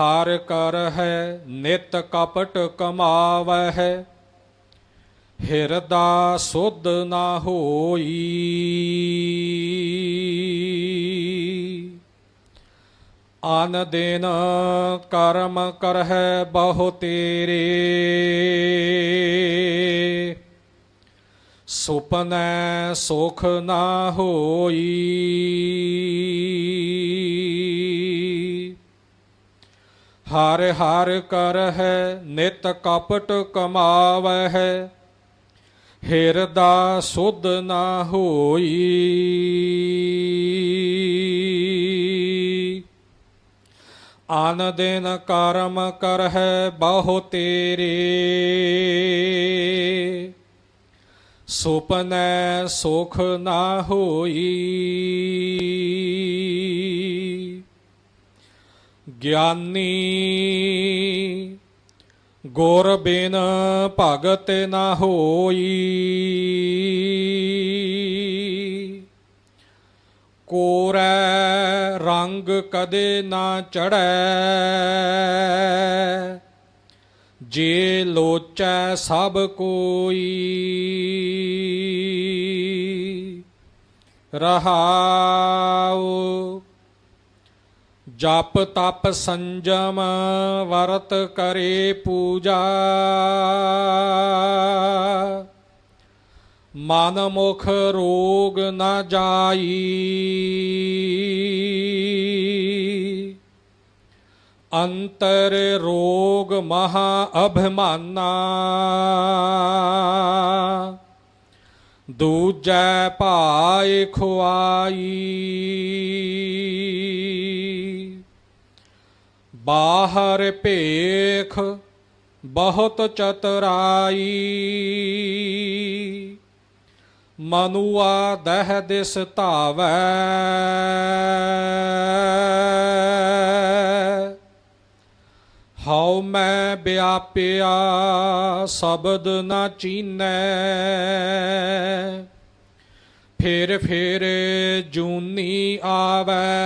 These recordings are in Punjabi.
ਹਰ ਕਰ ਹੈ, ਨਿਤ ਕਪਟ ਕਮਾਵੈ ਹੈ ਹਿਰਦਾ ਸੁਧ ਨਾ ਹੋਈ। ਅਨ ਦਿਨ ਕਰਮ ਕਰਹਿ ਬਹੁ ਤੇਰੇ। ਸੁਪਨੈ ਸੁਖ ਨਾ ਹੋਈ। ਹਰ ਹਰ ਕਰ ਹੈ ਨਿਤ ਕਪਟ ਕਮਾਵੈ ਹੈ ਹਿਰਦਾ ਸੁਧ ਨਾ ਹੋਈ। ਆਨ ਦਿਨ ਕਰਮ ਕਰ ਹੈ ਬਹੁ ਤੇਰੇ। ਸੁਪਨੈ ਸੁਖ ਨਾ ਹੋਈ। ਗਿਆਨੀ, ਗੁਰ ਬਿਨ ਭਗਤ ਨਾ ਹੋਈ। ਕੋਰੈ ਰੰਗ ਕਦੇ ਨਾ ਚੜੈ ਜੇ ਲੋਚੈ ਸਭ ਕੋਈ। ਰਹਾਉ ਜਪ ਤਪ ਸੰਜਮ ਵਰਤ ਕਰੇ ਪੂਜਾ। ਮਨ ਮੁਖ ਰੋਗ ਨਾ ਜਾਈ। ਅੰਤਰ ਰੋਗ ਮਹਾ ਅਭਿਮਾਨਾ। ਦੂਜੈ ਭਾਇ ਖੁਆਈ। ਬਾਹਰ ਭੇਖ ਬਹੁਤ ਚਤਰਾਈ। ਮਨੁਆ ਦਹ ਦਿਸ ਧਾਵੈ। ਹਉ ਮੈਂ ਵਿਆਪਿਆ ਸ਼ਬਦ ਨਾ ਚੀਨੈ। ਫੇਰ ਫੇਰ ਜੂਨੀ ਆਵੈ।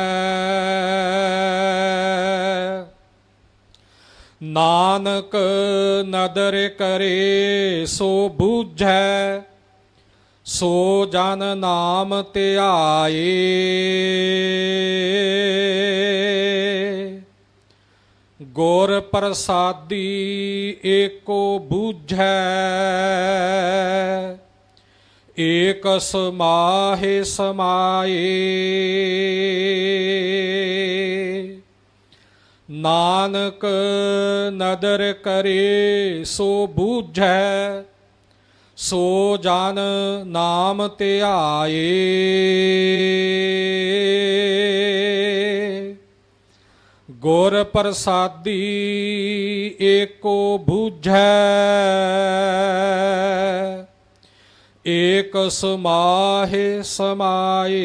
ਨਾਨਕ ਨਦਰ ਕਰੇ ਸੋ ਬੂਝੈ, ਸੋ ਜਨ ਨਾਮ ਧਿਆਏ। ਗੁਰ ਪ੍ਰਸਾਦੀ ਏਕੋ ਬੂਝੈ ਏਕ ਸਮਾਹੇ ਸਮਾਏ। ਨਾਨਕ ਨਦਰ ਕਰੇ, ਸੋ ਬੂਝੈ, ਸੋ ਜਨ ਨਾਮ ਧਿਆਏ। ਗੁਰ ਪ੍ਰਸਾਦੀ ਏਕੋ ਬੂਝੈ, ਏਕ ਸਮਾਹੇ ਸਮਾਏ।